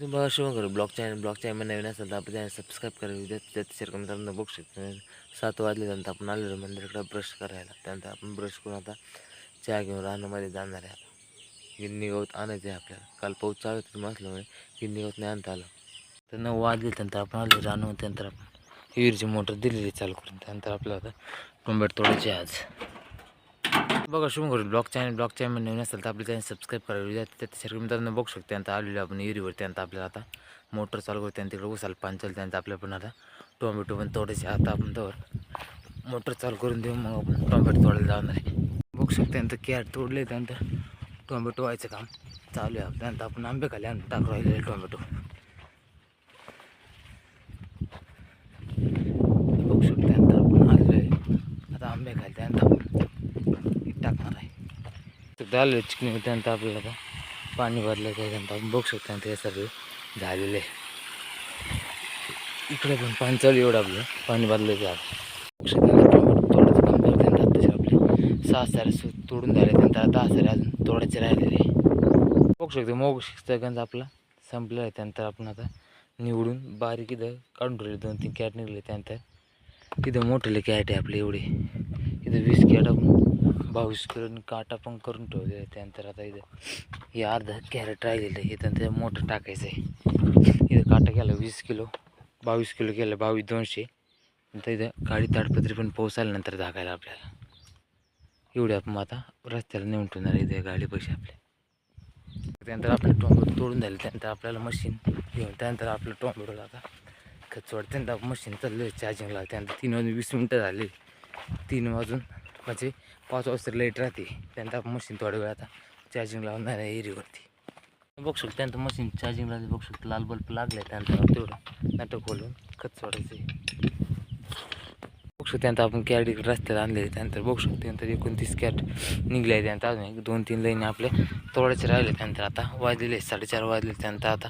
तुम्ही बघा शिव करू. ब्लॉग चॅनल ब्लॉग चॅनल नवीन असेल तर आपण चॅनल सबस्क्राईब करा त्यात शेअर करून मित्रांनो बघू शकतो सात वाजले त्यानंतर आपण आलेलो मंदिराकडे ब्रश करायला. त्यानंतर आपण ब्रश करून आता चहा घेऊन रानामध्ये जाणार आहे. आता गिन्नी गवत आणायचं आहे आपल्याला. काल पाऊस चालू होता तुम्ही असल्यामुळे गिन्नी गवत नाही आणता आलं. तर नऊ वाजले त्यानंतर आपण आलो रानामध्ये. त्यानंतर आपण विहिरीची मोटर दिलेली चालू करून. त्यानंतर आपल्याला आता टोंबेट तोडायचे आज. बघा शुभ करू ब्लॉग चॅनल ब्लॉग चॅनल नवीन असेल तर आपलं चॅनल सबस्क्राईब करावे त्यात मित्रांनो बघू शकते. आता आलेलो आपण विहिरीवर त्यानंतर आपल्याला आता मोटर चालू करू आणि तिकडे उसाला पाणी चालू त्यानंतर आपल्या पण आता. टोमॅटो पण तोडायचे. आता आपण तर मोटर चालू करून देऊ. मग आपण टोमॅटो तोडायला जाणार आहे. बघू शकते त्यानंतर कॅट तोडले त्यानंतर टोमॅटो व्हायचं काम चालू आहे. त्यानंतर आपण आंबे खाली आणि टाकू राहिलेले टोमॅटो. बघू शकते त्यानंतर आपण आलेलो आहे. आता आंबे खाली त्यानंतर आपण टाकणार आहे. तर झालं चिकणी त्यानंतर आपल्याला आता पाणी भरलं त्यानंतर आपण बघू शकतो ते हे झालेलं आहे. इकडे पण पाणी चालू आहे एवढं आपलं. पाणी भरलं आहे आज बघू शकतो काम करते त्यानंतर आपले सहा सारे सु तोडून झाले त्यानंतर दहा सारे अजून तोडायचे राहिलेले बघू शकतो. मोग सेकंद आपला संपलेला आहे. त्यानंतर आपण आता निवडून बारीक इथं काढून ठेवले. दोन तीन कॅट निघले त्यानंतर इथं मोठेले कॅट आहे आपले एवढे. इथं वीस कॅट आपण बावीस करून काटा पण करून ठेवले त्यानंतर आता इथं हे अर्धा कॅरेट राहिलेलं आहे. इथं ते मोठं टाकायचं आहे. इथं काटा केला वीस किलो बावीस किलो केलं बावीस दोनशे. नंतर इथं गाडी ताडपत्री पण पाऊस आल्यानंतर टाकायला आपल्याला. एवढे आपण आता रस्त्याला नेऊन ठेवणार इथे गाडी पैसे आपले. त्यानंतर आपलं टोंबर तोडून झाले. त्यानंतर आपल्याला मशीन घेऊन त्यानंतर आपलं टोंबर आता. खचवड त्यानंतर मशीन चाललं आहे चार्जिंगला त्यानंतर तीन वाजून वीस मिनटं झाले. तीन वाजून म्हणजे पाच वाजता लाइट राहते. त्यानंतर आपण मशीन थोड्या वेळ आता चार्जिंग लावणार आहे एरीवरती बघू शकतो त्यानंतर मशीन चार्जिंगला बघू शकतो लाल बल्ब लागले त्यानंतर तेवढं. नाटक खोलून खत सोडायचं आहे. बघू शकतो त्यानंतर आपण कॅट रस्त्यात आणले त्यानंतर बघू शकतो त्यानंतर एकोणतीस कॅट निघले आहे त्यानंतर अजून एक दोन तीन लाईन आपले तोडायचे राहिले त्यानंतर आता. वाजलेले साडेचार वाजले त्यानंतर आता.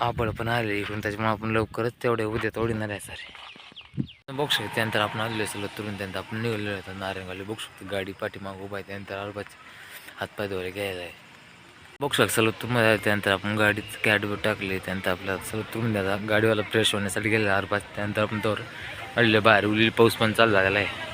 आबळ पण आले इकडून त्याच्यामुळे आपण लवकरच तेवढे उद्या तोडणार आहे सारे. बघू शकतो त्यानंतर आपण आलेलो सगळं तुरून त्यानंतर आपण निघालेलो होतो नारंगाले बघू शकतो गाडी पाठीमाग उभा आहे त्यानंतर अरबाच हातपाय धोरे घ्यायला आहे. बघू शकतो सगळं तुम्हाला त्यानंतर आपण गाडीत कॅडवर टाकले त्यानंतर आपल्याला सगळं तुरून द्या गाडीवाला फ्रेश होण्यासाठी गेले अर्पाच त्यानंतर आपण तोर अडले बाहेर उरलेली पाऊस पण चालू झालेला आहे.